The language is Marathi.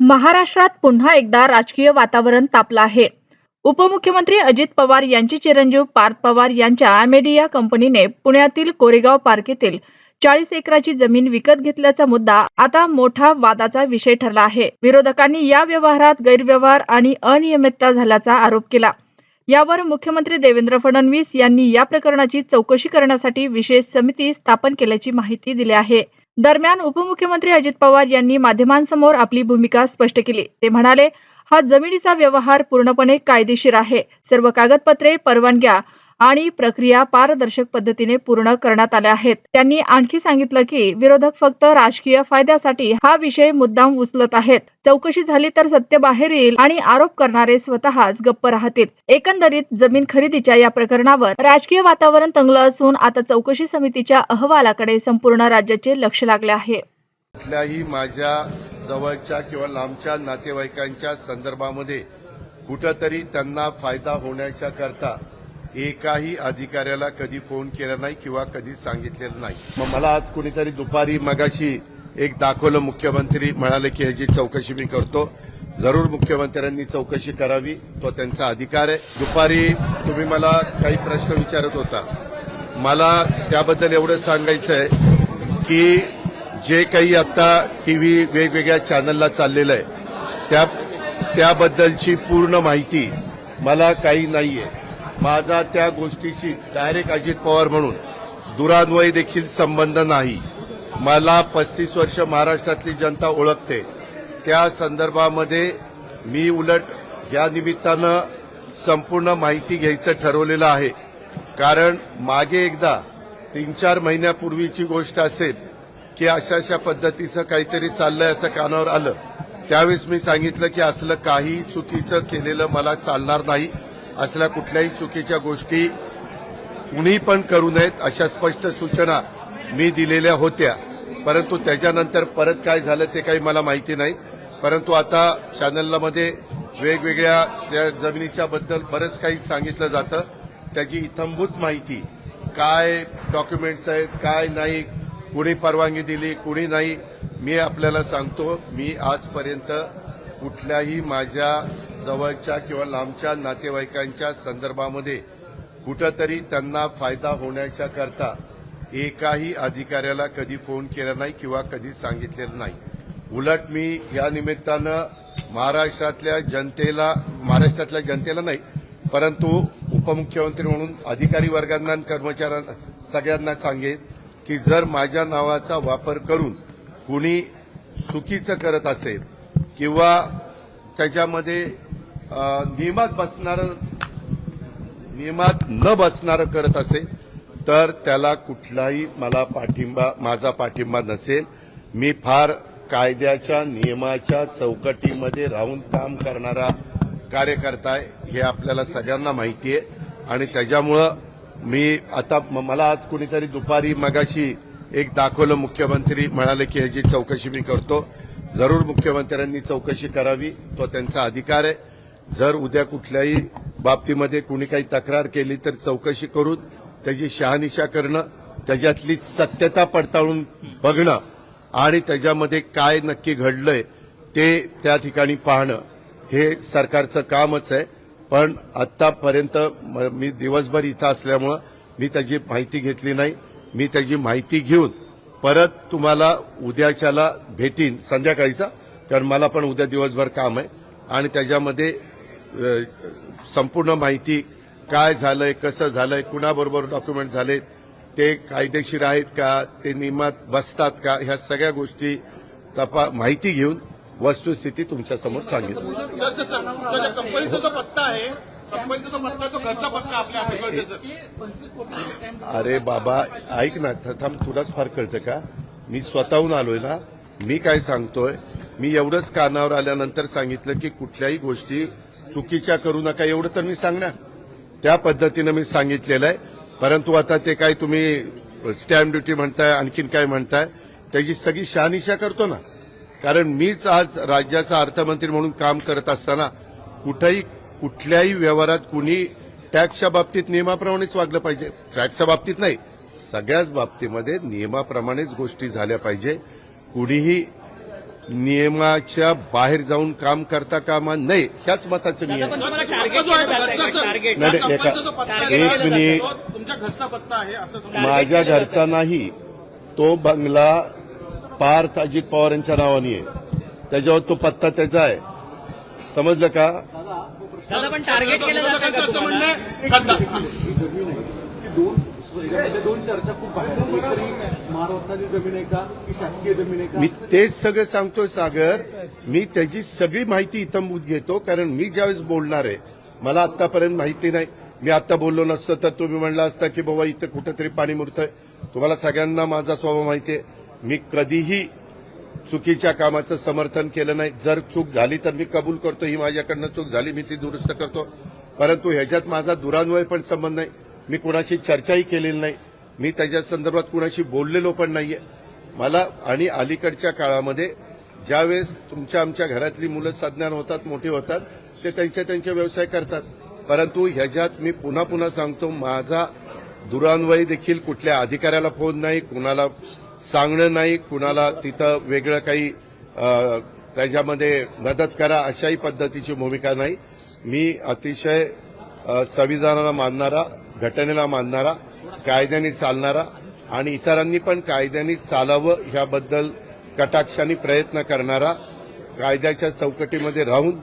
महाराष्ट्रात पुन्हा एकदा राजकीय वातावरण तापलं आहे. उपमुख्यमंत्री अजित पवार यांचे चिरंजीव पार्थ पवार यांच्या अमेडिया कंपनीने पुण्यातील कोरेगाव पार्क येथील चाळीस एकराची जमीन विकत घेतल्याचा मुद्दा आता मोठा वादाचा विषय ठरला आहे. विरोधकांनी या व्यवहारात गैरव्यवहार आणि अनियमितता झाल्याचा आरोप केला. यावर मुख्यमंत्री देवेंद्र फडणवीस यांनी या प्रकरणाची चौकशी करण्यासाठी विशेष समिती स्थापन केल्याची माहिती दिली आहे. दरम्यान उपमुख्यमंत्री अजित पवार यांनी माध्यमांसमोर आपली भूमिका स्पष्ट केली. ते म्हणाले हा जमिनीचा व्यवहार पूर्णपणे कायदेशीर आहे. सर्व कागदपत्रे परवानग्या. आणि प्रक्रिया पारदर्शक पद्धतीने पूर्ण करण्यात आल्या आहेत. त्यांनी आणखी सांगितलं की विरोधक फक्त राजकीय फायद्यासाठी हा विषय मुद्दाम उचलत आहेत. चौकशी झाली तर सत्य बाहेर येईल आणि आरोप करणारे स्वतःच गप्प राहतील. एकंदरीत जमीन खरेदीच्या या प्रकरणावर राजकीय वातावरण तंगलं असून आता चौकशी समितीच्या अहवालाकडे संपूर्ण राज्याचे लक्ष लागले आहे. कुठल्याही माझ्या जवळच्या किंवा लांबच्या नातेवाईकांच्या संदर्भामध्ये कुठंतरी त्यांना फायदा होण्याच्या करता एकाही अधिकाऱ्याला कधी फोन केला नाही किंवा कधी सांगितलेलं नाही. मग मला आज कुणीतरी दुपारी मगाशी एक दाखवलं मुख्यमंत्री म्हणाले की ह्याची चौकशी मी करतो. जरूर मुख्यमंत्र्यांनी चौकशी करावी तो त्यांचा अधिकार आहे. दुपारी तुम्ही मला काही प्रश्न विचारत होता. मला त्याबद्दल एवढं सांगायचं आहे की जे काही आता टीव्ही वेगवेगळ्या चॅनलला चाललेलं आहे त्या त्याबद्दलची पूर्ण माहिती मला काही नाही आहे माझा त्या गोष्टीशी डायरेक्ट अजित पवार म्हणून दुरान्वयी देखील संबंध नाही. मला पस्तीस वर्ष महाराष्ट्रातली जनता ओळखते. त्या संदर्भामध्ये मी उलट या निमित्तानं संपूर्ण माहिती घ्यायचं ठरवलेलं आहे. कारण मागे एकदा तीन चार महिन्यापूर्वीची गोष्ट असेल की अशा अशा पद्धतीचं काहीतरी चाललंय असं कानावर आलं. त्यावेळेस मी सांगितलं की असलं काही चुकीचं केलेलं मला चालणार नाही. असल्या कुठल्याही चुकीच्या गोष्टी कुणी पण करू नयेत अशा स्पष्ट सूचना मी दिलेल्या होत्या. परंतु त्याच्यानंतर परत काय झालं ते काही मला माहिती नाही. परंतु आता चॅनलमध्ये वेगवेगळ्या त्या जमिनीच्या बद्दल बरंच काही सांगितलं जातं. त्याची इथंभूत माहिती काय डॉक्युमेंट्स आहेत काय नाही कुणी परवानगी दिली कुणी नाही मी आपल्याला सांगतो. मी आजपर्यंत कुठल्याही माझ्या जवळच्या किंवा लांबच्या नातेवाईकांच्या संदर्भामध्ये कुठंतरी त्यांना फायदा होण्याच्या करता एकाही अधिकाऱ्याला कधी फोन केला नाही किंवा कधी सांगितलेलं नाही. उलट मी या निमित्तानं महाराष्ट्रातल्या जनतेला महाराष्ट्रातल्या जनतेला नाही परंतु उपमुख्यमंत्री म्हणून अधिकारी वर्गांना आणि कर्मचाऱ्यांना सगळ्यांना सांगेन की जर माझ्या नावाचा वापर करून कुणी चुकीचं करत असेल किंवा त्याच्यामध्ये नियमात बसणारं नियमात न बसणारं करत असेल तर त्याला कुठलाही मला पाठिंबा माझा पाठिंबा नसेल. मी फार कायद्याच्या नियमाच्या चौकटीमध्ये राहून काम करणारा कार्यकर्ता आहे हे आपल्याला सगळ्यांना माहिती आहे. आणि त्याच्यामुळं मी आता म- मला आज कुणीतरी दुपारी मगाशी एक दाखवलं मुख्यमंत्री म्हणाले की ह्याची चौकशी मी करतो. जरूर मुख्यमंत्र्यांनी चौकशी करावी तो त्यांचा अधिकार आहे. जर उद्या कुठल्याही बाबतीमध्ये कुणी काही तक्रार केली तर चौकशी करून त्याची शहानिशा करणं त्याच्यातली सत्यता पडताळून बघणं आणि त्याच्यामध्ये काय नक्की घडलंय ते त्या ठिकाणी पाहणं हे सरकारचं कामच आहे. पण आतापर्यंत मी दिवसभर इथं असल्यामुळं मी त्याची माहिती घेतली नाही. मी त्याची माहिती घेऊन परत तुम्हाला उद्याच्याला भेटीन संध्याकाळीचा कारण मला पण उद्या दिवसभर काम आहे आणि त्याच्यामध्ये संपूर्ण माहिती काय झालंय कसं झालंय कुणाबरोबर डॉक्युमेंट झाले ते कायदेशीर आहेत का ते नियमात बसतात का ह्या सगळ्या गोष्टी तपा माहिती घेऊन वस्तुस्थिती तुमच्यासमोर सांगितली कंपनीचा जो पत्ता आहे कंपनीचा जो पत्ता तो घरचा पत्ता आपल्या असं कळते सर. अरे बाबा ऐक ना थ- थांब तुलाच फार कळतं का? मी स्वतःहून आलोय ना मी काय सांगतोय? मी एवढंच कानावर आल्यानंतर सांगितलं की कुठल्याही गोष्टी चुकीच्या करू नका एवढं तर मी सांगणार. त्या पद्धतीनं मी सांगितलेलं आहे. परंतु आता ते काय तुम्ही स्टॅम्प ड्युटी म्हणताय आणखीन काय म्हणताय त्याची सगळी शहानिशा करतो ना. कारण मीच आज राज्याचा अर्थमंत्री म्हणून काम करत असताना कुठेही कुठल्याही व्यवहारात कुणी टॅक्सच्या बाबतीत नियमाप्रमाणेच वागलं पाहिजे. टॅक्सच्या बाबतीत नाही. सगळ्याच बाबतीमध्ये नियमाप्रमाणेच गोष्टी झाल्या पाहिजे. कुणीही नियमाच्या बाहेर जाऊन काम करता कामा नये. ह्याच मताचं मी नाही, नाही, एका- मिनिट. तो तुमच्या घरचा पत्ता आहे असं समजा माझ्या घरचा नाही. तो बंगला पार्थ अजित पवार यांच्या नावाने आहे. त्याच्यावर तो पत्ता त्याचा आहे. समजलं का? दादा पण टार्गेट केलं जातं असं म्हणणं तुम्हाला आहे खड्डा. जमीन आहे की दोन याच्यामध्ये दोन चर्चा खूप बाहेर आहेत. एकतरी महारत्नाची जमीन आहे का की शासकीय जमीन आहे का मी तेच सगळं सांगतोय सागर मी त्याची सगळी माहिती इथंभूत घेतो कारण मी ज्यावेळेस बोलणार आहे मला आतापर्यंत माहिती नाही मी आता बोललो नसतो तर तुम्ही म्हणला असता की बाबा इथं कुठंतरी पाणी मुरतंय तुम्हाला सगळ्यांना माझा स्वभाव माहिती आहे मी कधीही चुकीच्या कामाचं समर्थन केलं नाही. जर चूक झाली तर मी कबूल करतो. ही माझ्याकडनं चूक झाली मी ती दुरुस्त करतो. परंतु ह्याच्यात माझा दुरान्वय पण संबंध नाही. मी कुणाशी चर्चाही केलेली नाही. मी त्याच्या संदर्भात कुणाशी बोललेलो पण नाहीये. मला आणि अलीकडच्या काळामध्ये ज्यावेळेस तुमच्या आमच्या घरातली मुलं संज्ञान होतात मोठी होतात ते त्यांच्या त्यांचे व्यवसाय करतात. परंतु ह्याच्यात मी पुन्हा पुन्हा सांगतो माझा दुरान्वय देखील कुठल्या अधिकाऱ्याला फोन नाही कुणाला सांगणं नाही कुणाला तिथं वेगळं काही त्याच्यामध्ये मदत करा अशाही पद्धतीची भूमिका नाही. मी अतिशय संविधानाला मानणारा घटनेला मानणारा कायद्याने चालणारा आणि इतरांनी पण कायद्याने चालावं ह्याबद्दल कटाक्षाने प्रयत्न करणारा कायद्याच्या चौकटीमध्ये राहून